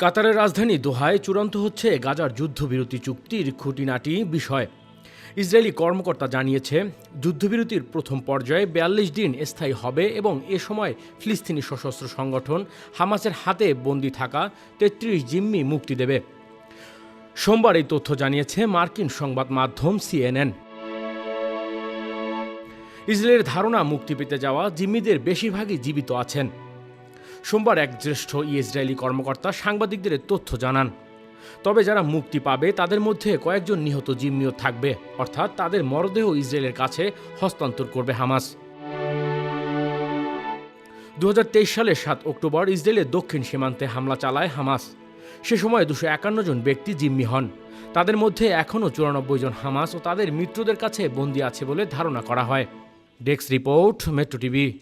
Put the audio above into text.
কাতারের রাজধানী দোহায় চূড়ান্ত হচ্ছে গাজার যুদ্ধবিরতি চুক্তির খুঁটিনাটি বিষয়। ইসরায়েলি কর্মকর্তা জানিয়েছে, যুদ্ধবিরতির প্রথম পর্যায়ে বিয়াল্লিশ দিন স্থায়ী হবে এবং এ সময় ফিলিস্তিনি সশস্ত্র সংগঠন হামাসের হাতে বন্দি থাকা তেত্রিশ জিম্মি মুক্তি দেবে। সোমবার এই তথ্য জানিয়েছে মার্কিন সংবাদ মাধ্যম সিএনএন। ইসরায়েলের ধারণা মুক্তি পেতে যাওয়া জিম্মিদের বেশিরভাগই জীবিত আছেন। সোমবার এক জ্যেষ্ঠ ইসরায়েলি কর্মকর্তা সাংবাদিকদের তথ্য জানান। তবে যারা মুক্তি পাবে, তাদের মধ্যে কয়েকজন নিহত জিম্মিও থাকবে, অর্থাৎ তাদের মরদেহ ইসরায়েলের কাছে হস্তান্তর করবে হামাস। দু হাজার তেইশ সালের সাত অক্টোবর ইসরায়েলের দক্ষিণ সীমান্তে হামলা চালায় হামাস। সে সময় দুশো একান্ন জন ব্যক্তি জিম্মি হন। তাদের মধ্যে এখনও চুরানব্বই জন হামাস ও তাদের মিত্রদের কাছে বন্দী আছে বলে ধারণা করা হয়। Desk report, Metro TV.